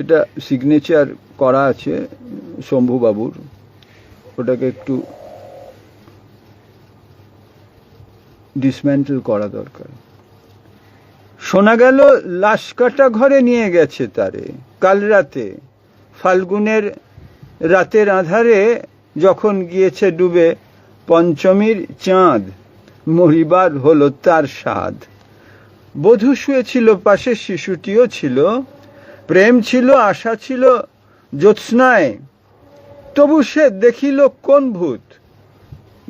এটা সিগনেচার করা আছে শম্ভুবাবুর। ওটাকে একটু ডিসম্যান্টেল করা দরকার। শোনা গেল লাশ কাটা ঘরে নিয়ে গেছে তারে। কাল রাতে ফাল্গুনের রাতের আধারে যখন গিয়েছে ডুবে, পঞ্চমীর চাঁদ মরিবার হলো তার স্বাদ। বধূ শুয়েছিল পাশে শিশুটিও ছিল। প্রেম ছিল, আশা ছিল, জ্যোৎস্নায়। তবু সে দেখিল কোন ভূত?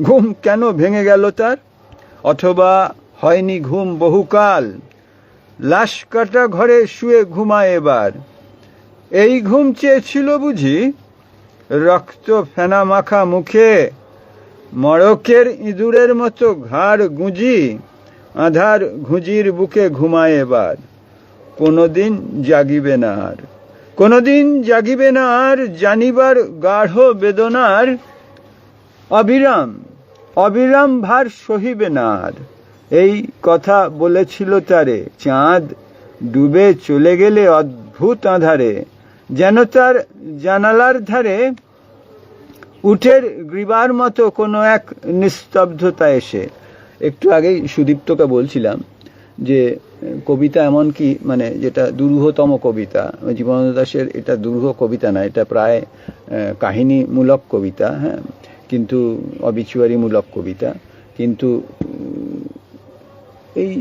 ঘুম কেন ভেঙে গেল তার? অথবা হয়নি ঘুম বহুকাল? লাশ কাটা ঘরে শুয়ে ঘুমায় এবার। এই ঘুম চেয়েছিল বুঝি? রক্ত ফেনা মাখা মুখে, মড়কের ইঁদুরের মতো ঘাড় গুঁজি, আধার ঘুঁজির বুকে ঘুমায় এবার। কোনোদিন জাগিবে না আর। কোনোদিন জাগিবে না আর, জানিবার গাঢ় বেদনার অবিরাম অবিরাম ভার সহিবে না আর। এই কথা বলেছিল তারে, চাঁদ ডুবে চলে গেলে অদ্ভুত আধারে, যেন তার জানালার ধারে উঠের গ্রীবার মতো কোনো এক নিস্তব্ধতা এসে। একটু আগেই সুদীপ্তকে বলছিলাম যে কবিতা এমন কি মানে যেটা দুরূহতম কবিতা, জীবনানন্দ দাসের এটা দুরূহ কবিতা না, এটা প্রায় কাহিনীমূলক কবিতা হ্যাঁ কিন্তু অবিচুয়ারিমূলক কবিতা, কিন্তু, এই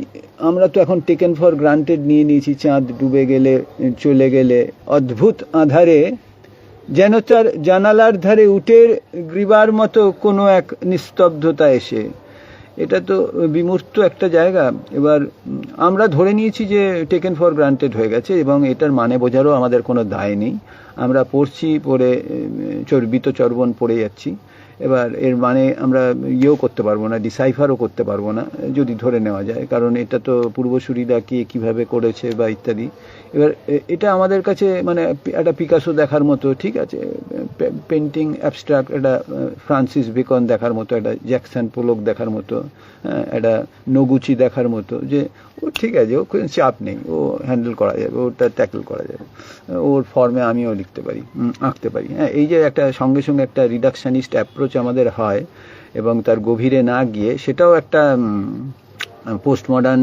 আমরা তো এখন টেকেন ফর গ্রান্টেড নিয়ে নিয়েছি, চাঁদ ডুবে গেলে, চলে গেলে, অদ্ভুত আধারে, যেন তার জানালার ধারে উটের গ্রীবার মতো কোনো এক নিস্তব্ধতা এসে এটা তো বিমূর্ত একটা জায়গা। এবার, আমরা ধরে নিয়েছি যে টেকেন ফর গ্রান্টেড হয়ে গেছে এবং এটার মানে বোঝারও আমাদের কোনো দায় নেই। আমরা পড়ছি পড়ে, চর্বিত চর্বণ পড়ে যাচ্ছি। এবার এর মানে আমরা ইয়েও করতে পারব না ডিসাইফারও করতে পারব না যদি ধরে নেওয়া যায়। কারণ এটা তো পূর্বসূরীরা কে কীভাবে করেছে বা ইত্যাদি। এবার এটা আমাদের কাছে মানে একটা পিকাসো দেখার মতো ঠিক আছে? পেন্টিং অ্যাবস্ট্রাক্ট একটা ফ্রান্সিস বেকন দেখার মতো একটা জ্যাকসন পোলক দেখার মতো হ্যাঁ, একটা নগুচি দেখার মতো যে ও ঠিক আছে, ও কোনো চাপ নেই, ও হ্যান্ডেল করা যাবে ওটা ট্যাকল করা যাবে ওর ফর্মে আমিও লিখতে পারি আঁকতে পারি। হ্যাঁ এই যে একটা সঙ্গে সঙ্গে একটা রিডাকশানিস্ট অ্যাপ্রোচ আমাদের হয় এবং তার গভীরে না গিয়ে সেটাও একটা পোস্ট মডার্ন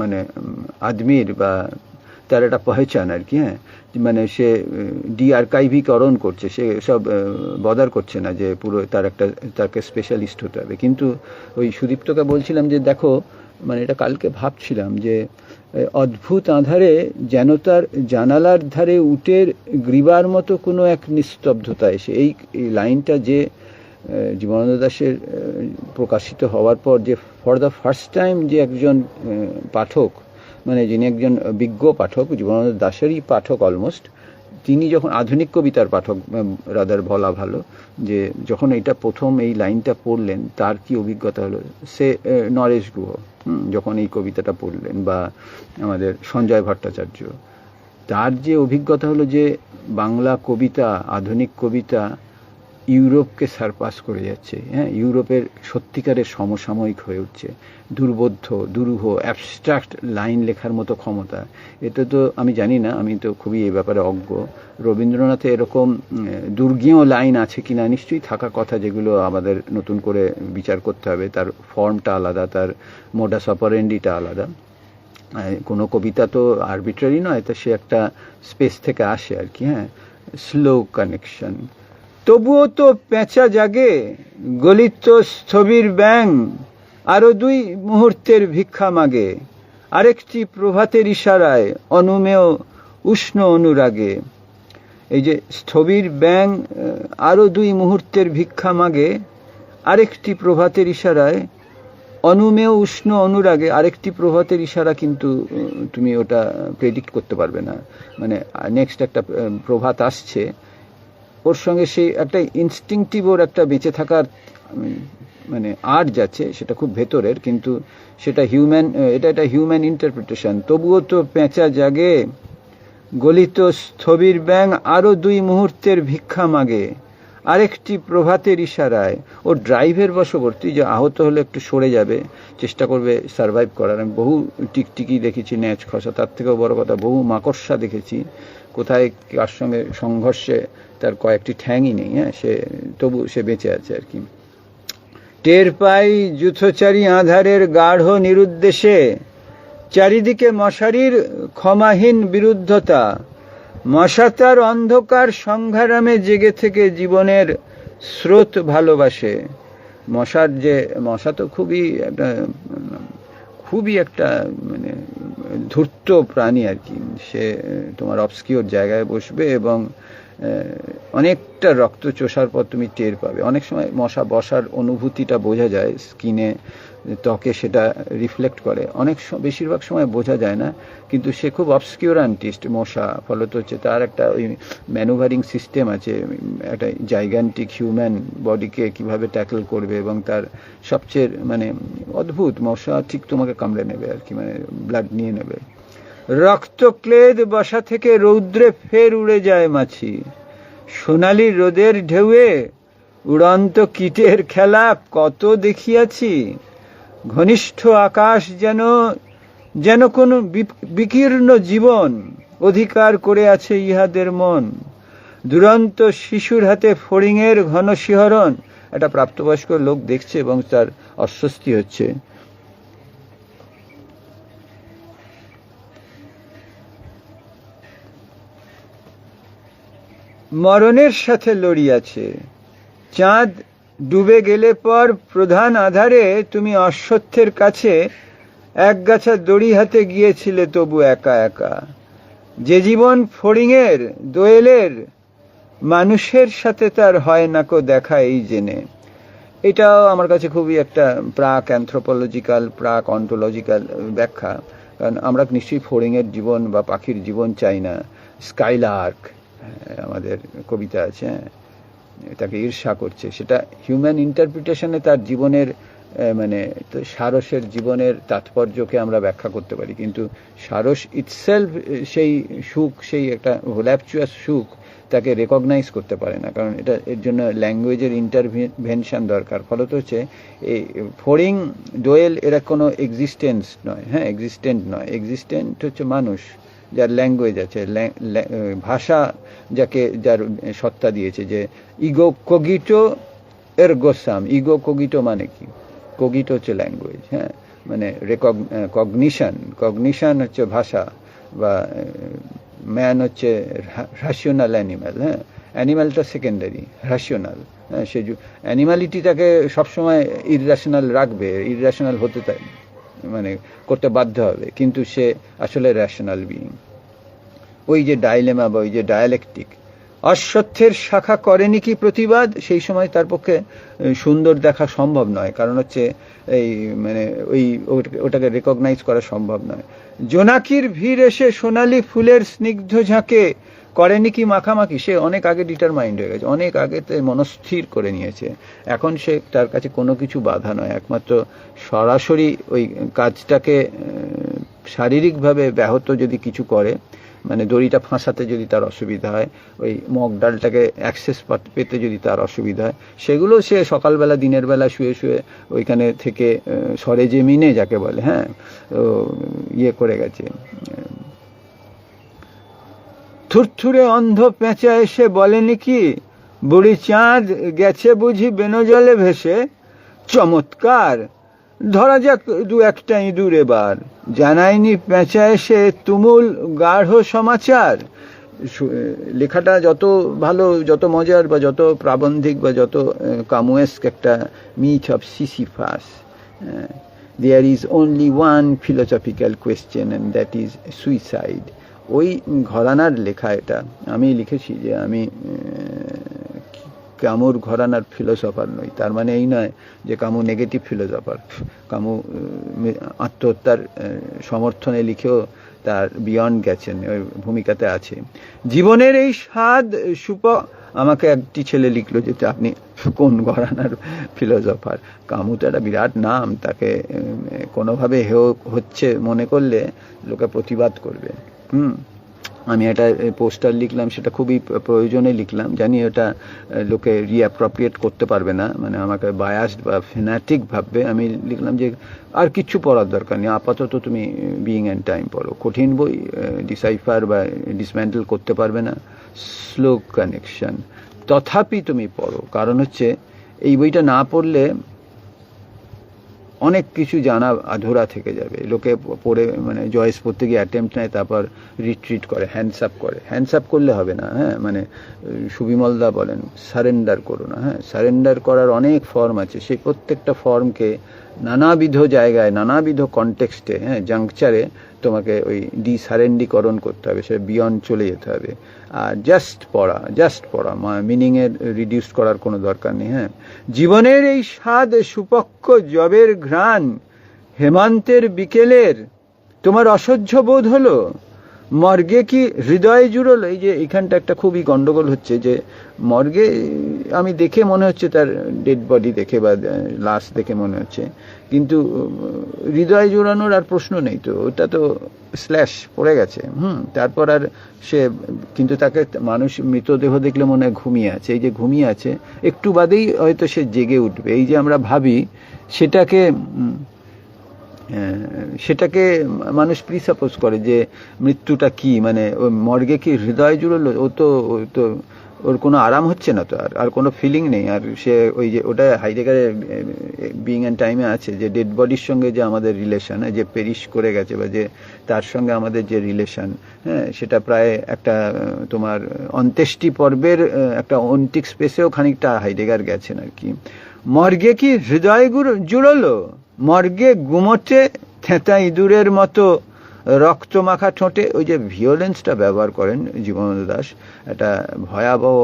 মানে আদমির বা তার একটা পহেচান আর কি হ্যাঁ? মানে সে ডি আর্কাইভিকরণ করছে সে সব বদার করছে না যে পুরো তার একটা তাকে স্পেশালিস্ট হতে হবে। কিন্তু ওই সুদীপ্তকে বলছিলাম যে দেখো মানে এটা কালকে ভাবছিলাম যে অদ্ভুত আধারে যেন তার জানালার ধারে উটের গ্রীবার মতো কোনো এক নিস্তব্ধতা এসে এই লাইনটা যে জীবনানন্দ আহ, প্রকাশিত হওয়ার পর যে ফর দ্য ফার্স্ট টাইম যে একজন পাঠক মানে যিনি একজন বিজ্ঞ পাঠক, জীবনানন্দ দাশেরই পাঠক অলমোস্ট তিনি যখন আধুনিক কবিতার পাঠক রাদার বলা ভালো, যে যখন এটা প্রথম এই লাইনটা পড়লেন, তার কি অভিজ্ঞতা হলো? সে নরেশ গুহ যখন এই কবিতাটা পড়লেন, বা আমাদের সঞ্জয় ভট্টাচার্য, তার যে অভিজ্ঞতা হলো যে বাংলা কবিতা, আধুনিক কবিতা ইউরোপকে সারপাস করে যাচ্ছে হ্যাঁ? ইউরোপের সত্যিকারের সমসাময়িক হয়ে উঠছে। দুর্বোধ্য, দুরূহ অ্যাবস্ট্রাক্ট লাইন লেখার মতো ক্ষমতা। এটা তো আমি জানি না, আমি তো খুবই এই ব্যাপারে অজ্ঞ। রবীন্দ্রনাথে এরকম দুর্গীয় লাইন আছে কিনা নিশ্চয়ই থাকা কথা যেগুলো আমাদের নতুন করে বিচার করতে হবে। তার ফর্মটা আলাদা, তার মোডাস অপারেন্ডিটা আলাদা। কোনো কবিতা তো আরবিট্রারি নয়, তো সে একটা স্পেস থেকে আসে আর কি হ্যাঁ? স্লো কানেকশন তবুও তো পেঁচা জাগে গলিত স্থবির ব্যাং আরও দুই মুহূর্তের ভিক্ষা মাগে। আরেকটি প্রভাতের ইশারায় অনুমেয় উষ্ণ অনুরাগে। এই যে স্থবির ব্যাং আহ, আরও দুই মুহূর্তের ভিক্ষা মাগে আরেকটি প্রভাতের ইশারায় অনুমেয় উষ্ণ অনুরাগে আরেকটি প্রভাতের ইশারা কিন্তু তুমি ওটা প্রেডিক্ট করতে পারবে না। মানে নেক্সট একটা প্রভাত আসছে। ওর সঙ্গে সেই একটা ইনস্টিংটিভ ওর একটা বেঁচে থাকার মানে আর্ট যাচ্ছে, সেটা খুব ভেতরের, কিন্তু সেটা হিউম্যান এটা একটা হিউম্যান ইন্টারপ্রিটেশন তবুও তো পেঁচা জাগে, গলিত স্থবির ব্যাং আরও দুই মুহূর্তের ভিক্ষা মাগে। আরেকটি প্রভাতের ইশারায় ও ড্রাইভের বশবর্তী যে আহত হলে একটু সরে যাবে, চেষ্টা করবে সার্ভাইভ করার। আমি বহু টিকটিকি দেখেছি, ন্যাচ খসা, তার থেকেও বড় কথা, বহু মাকড়সা দেখেছি। কোথায় কার সঙ্গে সংঘর্ষে তার কয়েকটি ঠ্যাংই নেই হ্যাঁ সে তবু সে বেঁচে আছে আর কি। টের পাই যুথচারী আধারের গাঢ় নিরুদ্দেশে, চারিদিকে মশারির ক্ষমাহীন বিরুদ্ধতা মশাতার অন্ধকার সংঘারামে জেগে থেকে জীবনের স্রোত ভালোবাসে। মশার যে, মশা তো খুবই একটা খুবই একটা মানে ধূর্ত প্রাণী আর কি। সে, তোমার অবস্কিওর জায়গায় বসবে এবং অনেকটা রক্ত চোষার পর তুমি টের পাবে। অনেক সময় মশা বসার অনুভূতিটা বোঝা যায় স্কিনে ত্বকে সেটা রিফ্লেক্ট করে। অনেক বেশিরভাগ সময় বোঝা যায় না, কিন্তু সে খুব অবসকিউরান্টিস্ট মশা, ফলত হচ্ছে তার একটা ওই ম্যানুভারিং সিস্টেম আছে, একটা জাইগান্টিক হিউম্যান বডিকে কীভাবে ট্যাকল করবে এবং তার সবচেয়ে মানে অদ্ভুত, মশা ঠিক তোমাকে কামড়ে নেবে আর কি মানে ব্লাড নিয়ে নেবে। রক্তক্লেদ বসা থেকে রৌদ্রে ফের উড়ে যায় মাছি। সোনালি রোদের ঢেউয়ে উড়ন্ত কীটের খেলা কত দেখিয়াছি? ঘনিষ্ঠ আকাশ যেন যেন কোনো বিকীর্ণ জীবন অধিকার করে আছে ইহাদের মন। দুরন্ত শিশুর হাতে ফড়িংয়ের ঘন শিহরণ। একটা প্রাপ্তবয়স্ক লোক দেখছে এবং তার অস্বস্তি হচ্ছে। মরণের সাথে লড়িয়াছে। চাঁদ ডুবে গেলে পর প্রধান আধারে তুমি অশ্বত্থের কাছে এক গাছা দড়ি হাতে গিয়েছিলে তবু একা একা। যে জীবন ফড়িংয়ের দোয়েলের, মানুষের সাথে তার হয় নাকো দেখা এই জেনে। এটাও আমার কাছে খুবই একটা প্রাক অ্যান্থ্রোপোলজিক্যাল প্রাক অন্টোলজিক্যাল ব্যাখ্যা। কারণ আমরা নিশ্চয়ই ফড়িংয়ের জীবন বা পাখির জীবন চাই না। স্কাইলার্ক আমাদের কবিতা আছে হ্যাঁ। তাকে ঈর্ষা করছে। সেটা হিউম্যান ইন্টারপ্রিটেশনে তার জীবনের মানে তো সারসের জীবনের তাৎপর্যকে আমরা ব্যাখ্যা করতে পারি। কিন্তু সারস ইটসেলফ সেই সুখ, সেই একটা হোল্যাপচুয়াস সুখ তাকে রেকগনাইজ করতে পারে না। কারণ এটা, এর জন্য ল্যাঙ্গুয়েজের ইন্টারভেনশন দরকার। ফলত হচ্ছে এই ফোরিং ডোয়েল এরা কোনো এক্সিস্টেন্স নয়। হ্যাঁ এক্সিস্টেন্ট নয়। এক্সিস্টেন্ট হচ্ছে মানুষ। যার ল্যাঙ্গুয়েজ আছে ভাষা যাকে, যার সত্তা দিয়েছে যে, ইগো কগিটো এর গোসাম ইগো কগিটো মানে কি? কগিটো হচ্ছে ল্যাঙ্গুয়েজ হ্যাঁ? মানে রেকগ কগনিশন কগনিশন হচ্ছে ভাষা বা ম্যান হচ্ছে রাশিওনাল অ্যানিম্যাল হ্যাঁ? অ্যানিম্যালটা সেকেন্ডারি রাশিওনাল হ্যাঁ? সে অ্যানিমালিটিটাকে সবসময় ইররাশনাল রাখবে ইররাশনাল হতে মানে করতে বাধ্য হবে। কিন্তু সে আসলে র্যাশনাল বিইং ওই যে ডাইলেমা বা ওই যে ডায়ালেকটিক অশ্বত্থের শাখা করেনি কি প্রতিবাদ? সেই সময় তার পক্ষে সুন্দর দেখা সম্ভব নয়। কারণ হচ্ছে এই মানে ওই, ওটাকে রেকগনাইজ করা সম্ভব নয়। জোনাকির ভিড় এসে সোনালি ফুলের স্নিগ্ধ ঝাঁকে করেনি কি মাখামাখি, সে অনেক আগে ডিটারমাইন্ড হয়ে গেছে, অনেক আগে মনস্থির করে নিয়েছে। এখন সে তার কাছে কোনো কিছু বাধা নয়, একমাত্র সরাসরি ওই কাজটাকে শারীরিকভাবে ব্যাহত যদি কিছু করে মানে দড়িটা ফাঁসাতে যদি তার অসুবিধা হয়, ওই মগ ডালটাকে অ্যাক্সেস পেতে যদি তার অসুবিধা হয়, সেগুলো সে সকালবেলা, দিনের বেলা শুয়ে শুয়ে ওইখানে থেকে সরে জেমিনে যাকে বলে হ্যাঁ ইয়ে করে গেছে। থুরথুরে অন্ধ পেঁচা এসে বলেনি কি? বুড়ি চাঁদ গেছে বুঝি বেনজলে ভেসে? চমৎকার! ধরা যাক দু একটা ইঁদুর এবার। জানায়নি পেঁচা এসে তুমুল গাঢ় সমাচার। লেখাটা যত ভালো, যত মজার বা যত প্রাবন্ধিক বা যত কামুয়েস্ক একটা myth of Sisyphus. There is only one philosophical question and that is suicide ওই ঘরানার লেখা এটা। আমি লিখেছি যে আমি কামুর ঘরানার ফিলোসফার নই। তার মানে এই নয় যে কামু নেগেটিভ ফিলোসফার। কামু আত্মহত্যার সমর্থনে লিখেও তার বিয়ন্ড গেছেন ওই ভূমিকাতে আছে। জীবনের এই স্বাদ, সুপ, আমাকে একটি ছেলে লিখলো যে আপনি কোন ঘরানার ফিলোসফার? কামু তো একটা বিরাট নাম। তাকে কোনোভাবে হেও হচ্ছে মনে করলে লোকে প্রতিবাদ করবে। হুম। আমি একটা পোস্টার লিখলাম সেটা খুবই প্রয়োজনে লিখলাম। জানি আহ, লোকে রিঅ্যাপ্রোপ্রিয়েট করতে পারবে না। মানে আমাকে বায়াসড বা ফেনাটিক ভাববে। আমি লিখলাম যে আর কিচ্ছু পড়ার দরকার নেই। আপাতত তুমি বিইং অ্যান্ড টাইম পড়ো। কঠিন বই ডিসাইফার বা ডিসম্যান্টেল করতে পারবে না। স্লো কানেকশন তথাপি তুমি পড়ো। কারণ হচ্ছে এই বইটা না পড়লে অনেক কিছু জানা আধুরা থেকে যাবে। লোকে পড়ে মানে জয়েস পড়তে গিয়ে অ্যাটেম্প্ট নেয়, তারপর রিট্রিট করে হ্যান্ডস আপ করে। হ্যান্ডস আপ করলে হবে না হ্যাঁ? মানে সুবিমলদা বলেন সারেন্ডার করো না হ্যাঁ? সারেন্ডার করার অনেক ফর্ম আছে। সেই প্রত্যেকটা ফর্মকে নানাবিধ জায়গায়, নানাবিধ কন্টেক্সটে হ্যাঁ জাংচারে তোমাকে ওই ডিসারেন্ডিকরণ করতে হবে সে বিয়ন চলে যেতে হবে। আর জাস্ট পড়া জাস্ট পড়া মিনিংয়ের রিডিউস করার কোনো দরকার নেই হ্যাঁ। জীবনের এই স্বাদ সুপক্ষ জবের ঘ্রাণ, হেমান্তের বিকেলের, তোমার অসহ্য বোধ হলো? মর্গে কি হৃদয় জুড়ল? এই যে এখানটা একটা খুবই গন্ডগোল হচ্ছে যে মর্গে, আমি দেখে মনে হচ্ছে তার ডেড বডি দেখে বা লাশ দেখে মনে হচ্ছে। কিন্তু হৃদয় জুড়ানোর আর প্রশ্ন নেই তো। ওটা তো স্ল্যাশ পড়ে গেছে। হুম, তারপর আর সে, কিন্তু তাকে মানুষ মৃতদেহ দেখলে মনে হয় ঘুমিয়ে আছে। এই যে ঘুমিয়ে আছে, একটু বাদেই হয়তো সে জেগে উঠবে। এই যে আমরা ভাবি, সেটাকে সেটাকে মানুষ প্রিসাপোজ করে যে মৃত্যুটা কি? মানে মর্গে কি হৃদয় জুড়লো? ও তো তো, ওর কোনো আরাম হচ্ছে না তো আর আর কোনো ফিলিং নেই। আর সে ওই যে, ওটা হাইডেগারে বিং অ্যান্ড টাইমে আছে যে ডেড বডির সঙ্গে যে আমাদের রিলেশন যে পেরিশ করে গেছে বা যে তার সঙ্গে আমাদের যে রিলেশন হ্যাঁ সেটা প্রায় একটা তোমার অন্ত্যেষ্টি পর্বের একটা অন্তিক স্পেসেও খানিকটা হাইডেগার গেছেন আর কি। মর্গে কি হৃদয় জুড়লো? মর্গে গুমোটে থেঁতা ইঁদুরের মতো রক্ত মাখা ঠোঁটে, ওই যে ভিওলেন্সটা ব্যবহার করেন জীবনানন্দ দাস, একটা ভয়াবহ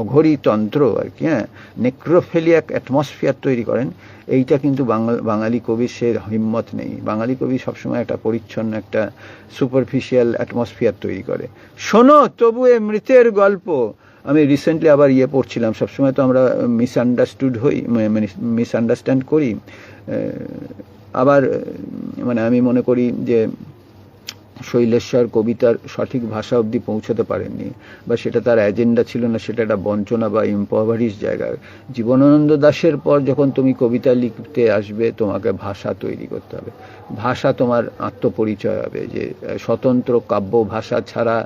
অঘরী তন্ত্র আর কি হ্যাঁ নেক্রোফেলিয়াক অ্যাটমসফিয়ার তৈরি করেন। এইটা কিন্তু বাঙাল কবির সে হিম্মত নেই। বাঙালি কবি সবসময় একটা পরিচ্ছন্ন, একটা সুপারফিশিয়াল অ্যাটমসফিয়ার তৈরি করে। শোনো, তবু এ মৃতের গল্প। আমি রিসেন্টলি আবার ইয়ে পড়ছিলাম, সবসময় তো আমরা মিসআন্ডারস্টুড হই মানে মিসআন্ডারস্ট্যান্ড করি। আবার মানে আমি মনে করি যে শৈলেশ্বর কবিতার সঠিক ভাষা অবধি পৌঁছাতে পারেননি বা সেটা তার এজেন্ডা ছিল না, সেটা একটা বঞ্চনা বা ইম্পাভারিশ জায়গা। জীবনানন্দ দাশের পর যখন তুমি কবিতা লিখতে আসবে, তোমাকে ভাষা তৈরি করতে হবে। ভাষা তোমার আত্মপরিচয় হবে যে স্বতন্ত্র কাব্য ভাষা ছাড়া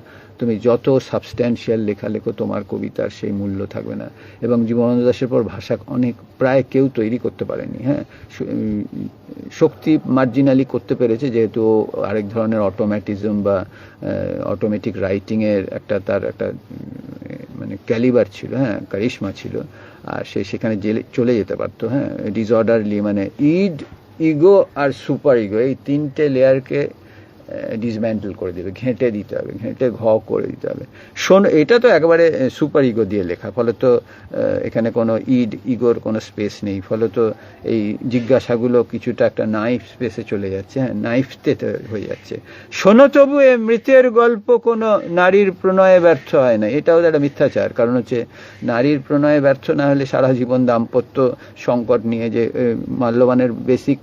তুমি যত সাবস্ট্যান্সিয়াল লেখা লেখো, তোমার কবিতার সেই মূল্য থাকবে না। এবং জীবনানন্দ দাসের পর ভাষা অনেক, প্রায় কেউ তৈরি করতে পারেনি হ্যাঁ? শক্তি মার্জিনালি করতে পেরেছে, যেহেতু আরেক ধরনের অটোম্যাটিজম বা অটোমেটিক রাইটিংয়ের একটা তার একটা মানে ক্যালিবার ছিল হ্যাঁ? কারিশমা ছিল। আর সে সেখানে জেলে, চলে যেতে পারতো হ্যাঁ? ডিসঅর্ডারলি মানে ইড ইগো আর সুপার ইগো এই তিনটে লেয়ারকে ডিসম্যান্টেল করে দেবে, ঘেঁটে দিতে হবে, ঘেঁটে ঘ করে দিতে হবে। শোন, এটা তো একেবারে সুপার ইগো দিয়ে লেখা। ফলে তো এখানে কোনো ইড ইগোর কোনো স্পেস নেই। ফলে তো এই জিজ্ঞাসাগুলো কিছুটা একটা নাইফ স্পেসে চলে যাচ্ছে হ্যাঁ নাইফতে হয়ে যাচ্ছে। শোনো, তবু এ মৃতের গল্প কোনো নারীর প্রণয়ে ব্যর্থ হয় না। এটাও একটা মিথ্যাচার। কারণ হচ্ছে, নারীর প্রণয়ে ব্যর্থ না হলে সারা জীবন দাম্পত্য সংকট নিয়ে যে মাল্যবানের বেসিক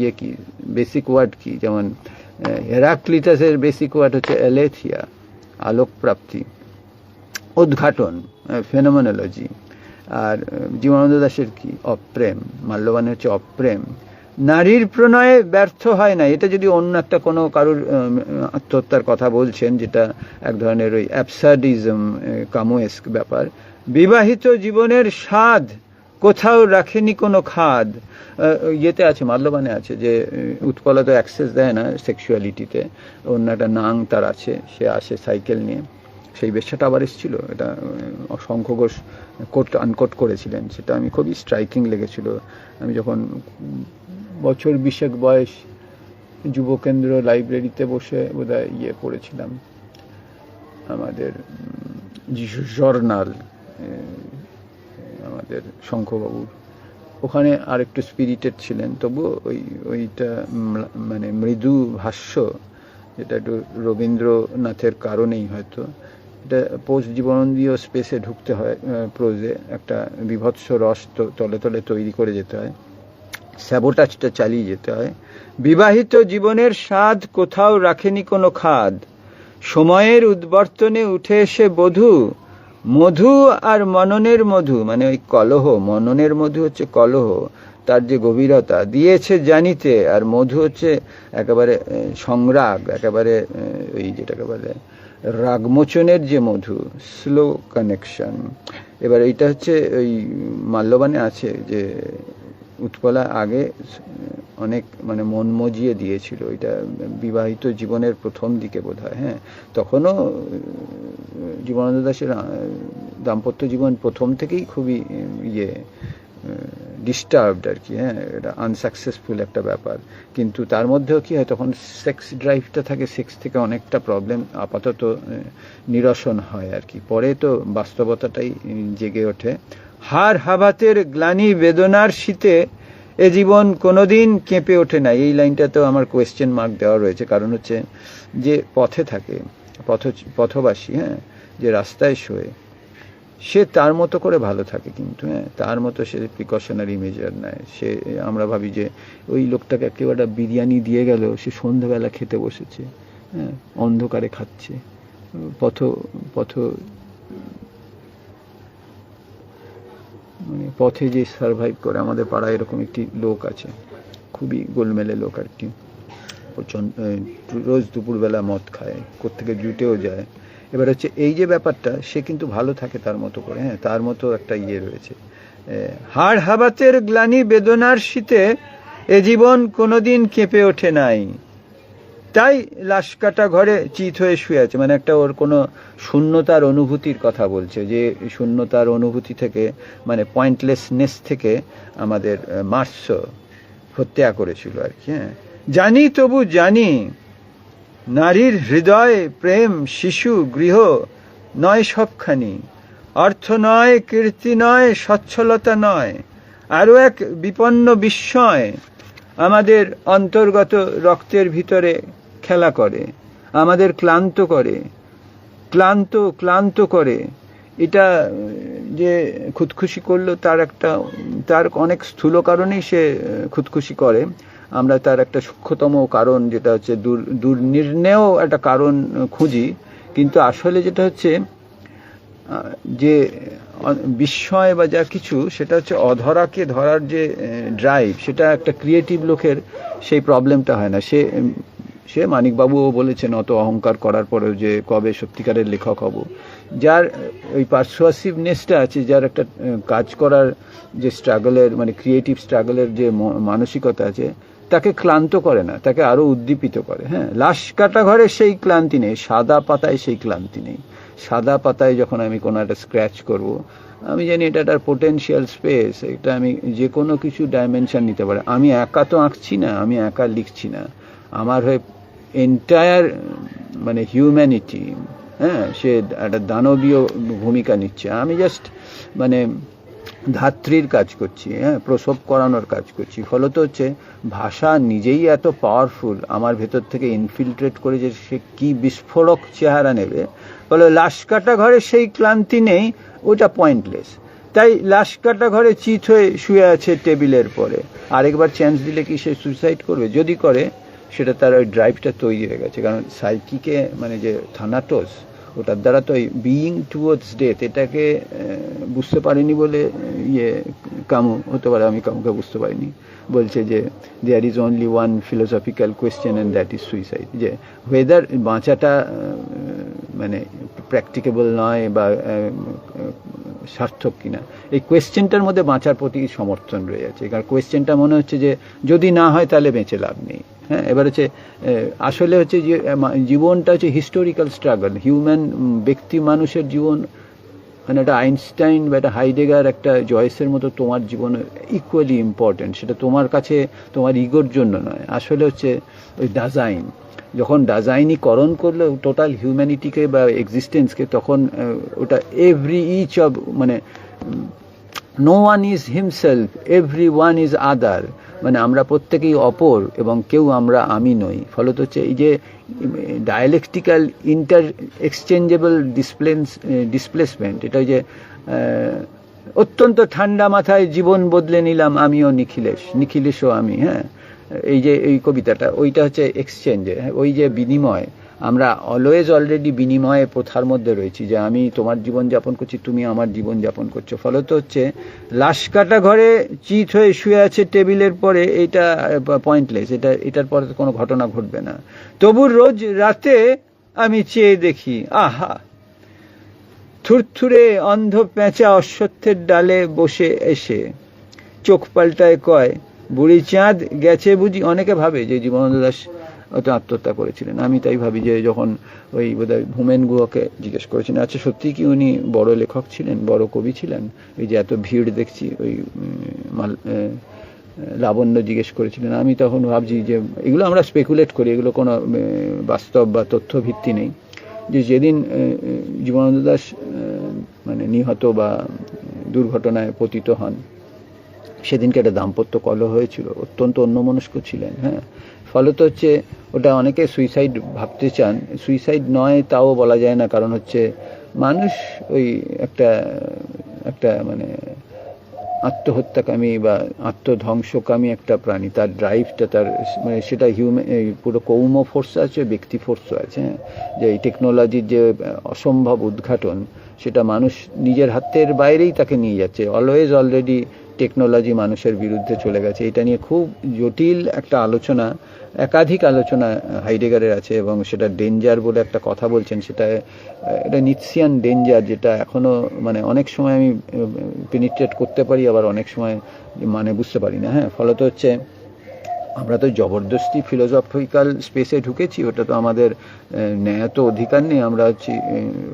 ইয়ে কি বেসিক ওয়ার্ড কি? যেমন হেরাক্লিটাসের বেসিক ওয়ার্ড হচ্ছে এলেথিয়া আলোক প্রাপ্তি উদ্ঘাটন ফেনোমেনোলজি আর জীবনানন্দ দাশের কি? অপ্রেম, মাল্যবান হচ্ছে অপ্রেম। নারীর প্রণয়ে ব্যর্থ হয় না। এটা যদি অন্য একটা কোনো কারুর আত্মহত্যার কথা বলছেন, যেটা এক ধরনের ওই অ্যাপসাডিজম কামোয়েস্ক ব্যাপার, বিবাহিত জীবনের স্বাদ কোথাও রাখেনি কোনো খাদ। ইয়েতে আছে মাল্যবানে আছে যে উৎপলা তো অ্যাক্সেস দেয় না সেক্সুয়ালিটিতে। অন্য একটা নাং তার আছে, সে আসে সাইকেল নিয়ে। সেই বেশ্যাটা আবার এসেছিল, এটা শঙ্খ ঘোষ কোট, আনকোট করেছিলেন। সেটা আমি খুবই স্ট্রাইকিং লেগেছিল। আমি যখন বছর বিশেক বয়স যুবকেন্দ্র লাইব্রেরিতে বসে বোধহয় ইয়ে পড়েছিলাম আমাদের জর্নাল আমাদের শঙ্খবাবুর। ওখানে আর একটু স্পিরিটেড ছিলেন তবু ওই, ওইটা মানে মৃদু ভাষ্য, যেটা একটু রবীন্দ্রনাথের কারণেই হয়তো, এটা পোস্ট জীবনন্দীয় স্পেসে ঢুকতে হয় প্রোজে একটা বিভৎস রস তলে তলে তৈরি করে যেতে হয়। স্যাবোটাজটা চালিয়ে যেতে হয়। বিবাহিত জীবনের স্বাদ কোথাও রাখেনি কোনো খাদ। সময়ের উদ্বর্তনে উঠে এসে বধূ মধু আর মননের মধু মানে ওই কলহ, মননের মধু হচ্ছে কলহ, তার যে গভীরতা, দিয়েছে জানিতে, আর মধু হচ্ছে একেবারে সংরাগ, একেবারে ওই যেটাকে বলে, রাগমোচনের যে মধু স্লো কানেকশন এবার এইটা হচ্ছে ওই মাল্যবানে আছে যে, উৎপলা আগে, অনেক মানে মন মজিয়ে দিয়েছিল এটা বিবাহিত জীবনের প্রথম দিকে বোধ হয় হ্যাঁ তখনও জীবনানন্দ দাসের দাম্পত্য জীবন প্রথম থেকেই খুবই ইয়ে ডিস্টার্বড আর কি হ্যাঁ এটা আনসাকসেসফুল একটা ব্যাপার। কিন্তু তার মধ্যেও কি হয়, তখন সেক্স ড্রাইভটা থাকে সেক্স থেকে অনেকটা প্রবলেম আপাতত নিরসন হয় আর কি। পরে তো বাস্তবতাটাই জেগে ওঠে। হার হাবাতের গ্লানি বেদনার শীতে এ জীবন কোনোদিন কেঁপে ওঠে না। এই লাইনটাতেও আমার কোয়েশ্চেন মার্ক দেওয়া রয়েছে। কারণ হচ্ছে যে পথে থাকে, পথ, পথবাসী হ্যাঁ যে রাস্তায় শোয়ে, সে তার মতো করে ভালো থাকে কিন্তু হ্যাঁ তার মতো সে প্রিকশনারি মেজার নেয় সে, আমরা ভাবি যে ওই লোকটাকে একেবারে বিরিয়ানি দিয়ে গেল, সে সন্ধ্যাবেলা খেতে বসেছে হ্যাঁ অন্ধকারে খাচ্ছে, পথ পথ মানে পথে যে সার্ভাইভ করে, আমাদের পাড়ায় এরকম একটি লোক আছে, খুবই গোলমেলে লোক আর কি। প্রচণ্ড রোজ দুপুরবেলা মদ খায়, কোত্থেকে জুটেও যায়। এবার হচ্ছে এই যে ব্যাপারটা, সে কিন্তু ভালো থাকে তার মতো করে হ্যাঁ তার মতো একটা ইয়ে রয়েছে। হাড় হাবাতের গ্লানি বেদনার শীতে এ জীবন কোনোদিন কেঁপে ওঠে নাই। তাই লাশ কাটা ঘরে চিত হয়ে শুয়ে আছে। মানে একটা ওর কোনো শূন্যতার অনুভূতির কথা বলছে যে শূন্যতার অনুভূতি থেকে মানে পয়েন্টলেসনেস থেকে আমাদের মার্স হত্যা করেছিল আর কি হ্যাঁ। জানি তবু জানি নারীর হৃদয় প্রেম, শিশু, গৃহ নয় সবখানি। অর্থ নয়, কীর্তি নয়, সচ্ছলতা নয়। আরও এক বিপন্ন বিস্ময় আমাদের অন্তর্গত রক্তের ভিতরে খেলা করে, আমাদের ক্লান্ত করে, ক্লান্ত ক্লান্ত করে। এটা যে খুদখুশি করল তার একটা, তার অনেক স্থূল কারণেই সে খুদখুশি করে। আমরা তার একটা সূক্ষ্মতম কারণ, যেটা হচ্ছে দূর, দুর্নির্ণেয় একটা কারণ খুঁজি। কিন্তু আসলে যেটা হচ্ছে যে বিস্ময় বা যা কিছু, সেটা হচ্ছে অধরাকে ধরার যে ড্রাইভ সেটা একটা ক্রিয়েটিভ লোকের সেই প্রবলেমটা হয় না। সে সে মানিকবাবুও বলেছেন, অত অহংকার করার পরেও যে কবে সত্যিকারের লেখক হব? যার ওই পার্সুয়াসিভনেসটা আছে, যার একটা কাজ করার যে স্ট্রাগলের মানে ক্রিয়েটিভ স্ট্রাগলের যে মানসিকতা আছে তাকে ক্লান্ত করে না, তাকে আরও উদ্দীপিত করে। হ্যাঁ লাশ কাটা ঘরে সেই ক্লান্তি নেই, সাদা পাতায় সেই ক্লান্তি নেই। সাদা পাতায় যখন আমি কোনো একটা স্ক্র্যাচ করব, আমি জানি এটা একটা পোটেনশিয়াল স্পেস এটা আমি যে কোনো কিছু ডাইমেনশন নিতে পারে। আমি একা তো আঁকছি না, আমি একা লিখছি না। আমার হয়ে এন্টায়ার মানে হিউম্যানিটি হ্যাঁ সে একটা দানবীয় ভূমিকা নিচ্ছে। আমি জাস্ট মানে ধাত্রীর কাজ করছি হ্যাঁ প্রসব করানোর কাজ করছি। ফলত হচ্ছে ভাষা নিজেই এত পাওয়ারফুল আমার ভেতর থেকে ইনফিল্ট্রেট করে যে সে কি বিস্ফোরক চেহারা নেবে। ফলে লাশ কাটা ঘরে সেই ক্লান্তি নেই, ওটা পয়েন্টলেস তাই লাশ কাটা ঘরে চিত হয়ে শুয়ে আছে টেবিলের পরে। আরেকবার চান্স দিলে কি সে সুইসাইড করবে? যদি করে, সেটা তার ওই ড্রাইভটা তৈরি হয়ে গেছে। কারণ সাইকিকে মানে যে থানাটোস ওটার দ্বারা তো বিইং টুয়ার্ডস ডেথ এটাকে বুঝতে পারিনি বলে ইয়ে কামু, হতে পারে আমি কামুকে বুঝতে পারিনি। বলছে যে there is only one philosophical question and that is suicide যে ওয়েদার বাঁচাটা মানে প্র্যাকটিকেবল নয় বা সার্থক কিনা, এই কোয়েশ্চেনটার মধ্যে বাঁচার প্রতি সমর্থন রয়ে আছে। কারণ কোয়েশ্চেনটা মনে হচ্ছে যে, যদি না হয় তাহলে বেঁচে লাভ নেই। হ্যাঁ এবার হচ্ছে আসলে হচ্ছে যে জীবনটা হচ্ছে হিস্টোরিক্যাল স্ট্রাগল হিউম্যান ব্যক্তি মানুষের জীবন মানে একটা আইনস্টাইন বা একটা হাইডেগার, একটা জয়েসের মতো তোমার জীবনে ইকুয়ালি ইম্পর্টেন্ট সেটা তোমার কাছে, তোমার ইগোর জন্য নয়। আসলে হচ্ছে, ওই ডাজাইন যখন ডাজাইনিকরণ করল টোটাল হিউম্যানিটিকে বা এক্সিস্টেন্সকে তখন ওটা এভরি ইচ অফ মানে no one is himself every one is other মানে আমরা প্রত্যেকেই অপর এবং কেউ আমরা আমি নই। ফলত হচ্ছে এই যে ডায়ালেকটিক্যাল ইন্টার এক্সচেঞ্জেবল ডিসপ্লেন্স ডিসপ্লেসমেন্ট এটা ওই যে অত্যন্ত ঠান্ডা মাথায় জীবন বদলে নিলাম আমিও নিখিলেশ, নিখিলেশও আমি হ্যাঁ। এই যে, এই কবিতাটা, ওইটা হচ্ছে এক্সচেঞ্জে ওই যে বিনিময়। আমরা অলওয়েজ অলরেডি বিনিময়ে প্রথার মধ্যে রয়েছি যে আমি তোমার জীবন যাপন করছি, তুমি আমার জীবন যাপন করছ। ফলত হচ্ছে, লাশ কাটা ঘরে চিত হয়ে শুয়ে আছে টেবিলের পরে এটা পয়েন্টলেস এটা, এটার পরে কোনো ঘটনা ঘটবে না। তবু রোজ রাতে আমি চেয়ে দেখি, আহা! থুরথুরে অন্ধ পেঁচা অশ্বত্থের ডালে বসে এসে, চোখ পাল্টায় কয়, বুড়ি চাঁদ গেছে বুঝি? অনেকে ভাবে যে জীবনানন্দ দাস হয়তো আত্মহত্যা করেছিলেন। আমি তাই ভাবি যে যখন ওই বোধহয় ভূমেন গুহকে জিজ্ঞেস করেছিলেন আচ্ছা সত্যি কি উনি বড় লেখক ছিলেন, বড় কবি ছিলেন? এই যে এত ভিড় দেখছি, ওই মাল লাবণ্য জিজ্ঞেস করেছিলেন। আমি তখন ভাবছি যে এগুলো আমরা স্পেকুলেট করি, এগুলো কোনো বাস্তব বা তথ্য ভিত্তি নেই। যে যেদিন জীবনানন্দ দাস মানে নিহত বা দুর্ঘটনায় পতিত হন, সেদিনকে একটা দাম্পত্য কলহ হয়েছিল। অত্যন্ত অন্যমনস্ক ছিলেন হ্যাঁ। ফলত হচ্ছে ওটা অনেকে সুইসাইড ভাবতে চান। সুইসাইড নয়, তাও বলা যায় না। কারণ হচ্ছে মানুষ ওই একটা একটা মানে আত্মহত্যাকামী বা আত্মধ্বংসকামী একটা প্রাণী। তার ড্রাইভটা তার মানে সেটা হিউম্যান পুরো কৌম ফোর্স আছে, ব্যক্তি ফোর্সও আছে হ্যাঁ। যে এই টেকনোলজির যে অসম্ভব উদ্ঘাটন সেটা মানুষ নিজের হাতের বাইরেই তাকে নিয়ে যাচ্ছে। অলওয়েজ অলরেডি টেকনোলজি মানুষের বিরুদ্ধে চলে গেছে। এটা নিয়ে খুব জটিল একটা আলোচনা, একাধিক আলোচনা হাইডেগারের আছে এবং সেটা ডেঞ্জার বলে একটা কথা বলছেন। সেটা এটা নিৎসিয়ান ডেঞ্জার যেটা এখনও মানে অনেক সময় আমি পেনিট্রেট করতে পারি, আবার অনেক সময় মানে বুঝতে পারি না। হ্যাঁ ফলত হচ্ছে আমরা তো জবরদস্তি ফিলোসফিক্যাল স্পেসে ঢুকেছি। ওটা তো আমাদের ন্যায় তো অধিকার নেই। আমরা হচ্ছি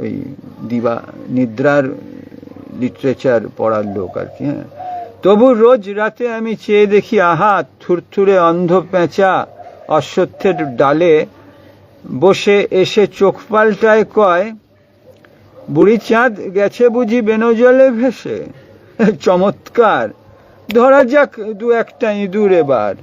ওই দিবা, নিদ্রার লিটারেচার পড়ার লোক আর কি হ্যাঁ। তবু রোজ রাতে আমি চেয়ে দেখি, আহা, থুরথুরে অন্ধ পেঁচা, অশ্বত্থের ডালে বসে এসে চোখ পাল্টায় কয়, বুড়ি চাঁদ গেছে বুঝি বেনজলে ভেসে। চমৎকার। ধরা যাক দু একটা ইঁদুর এবার।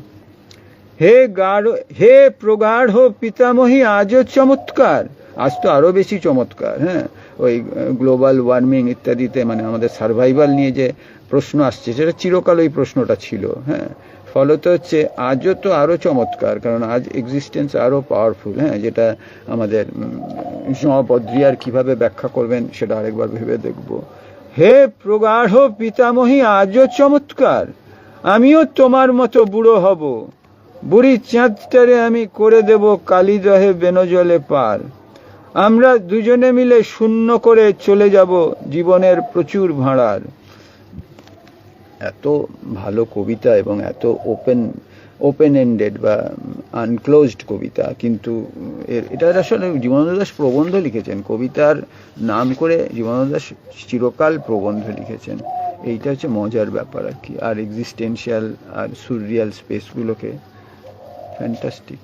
হে গাঢ়, হে প্রগাঢ় পিতামহী, আজও চমৎকার। আজ তো আরও বেশি চমৎকার হ্যাঁ। ওই গ্লোবাল ওয়ার্মিং ইত্যাদিতে মানে আমাদের সার্ভাইভাল নিয়ে যে প্রশ্ন আসছে, সেটা চিরকাল ওই প্রশ্নটা ছিল হ্যাঁ। ফলত হচ্ছে আজও তো আরও চমৎকার, কারণ আজ এক্সিস্টেন্স আরও পাওয়ারফুল হ্যাঁ যেটা আমাদের জবদ্রিয়ার কীভাবে ব্যাখ্যা করবেন সেটা আরেকবার ভেবে দেখব। হে প্রগাঢ় পিতামহী, আজও চমৎকার, আমিও তোমার মতো বুড়ো হব। বুড়ি চাঁদটারে আমি করে দেব কালিদহে বেনজলে পার। আমরা দুজনে মিলে শূন্য করে চলে যাব জীবনের প্রচুর ভাড়ার। এত ভালো কবিতা এবং এত ওপেন ওপেন এন্ডেড বা আনক্লোজড কবিতা, কিন্তু এটা আসলে জীবনানন্দ দাস প্রবন্ধ লিখেছেন। কবিতার নাম করে জীবনানন্দ দাস চিরকাল প্রবন্ধ লিখেছেন। এইটা হচ্ছে মজার ব্যাপার আর কি। আর এক্সিস্টেন্সিয়াল আর সুরিয়াল স্পেসগুলোকে ফ্যান্টাস্টিক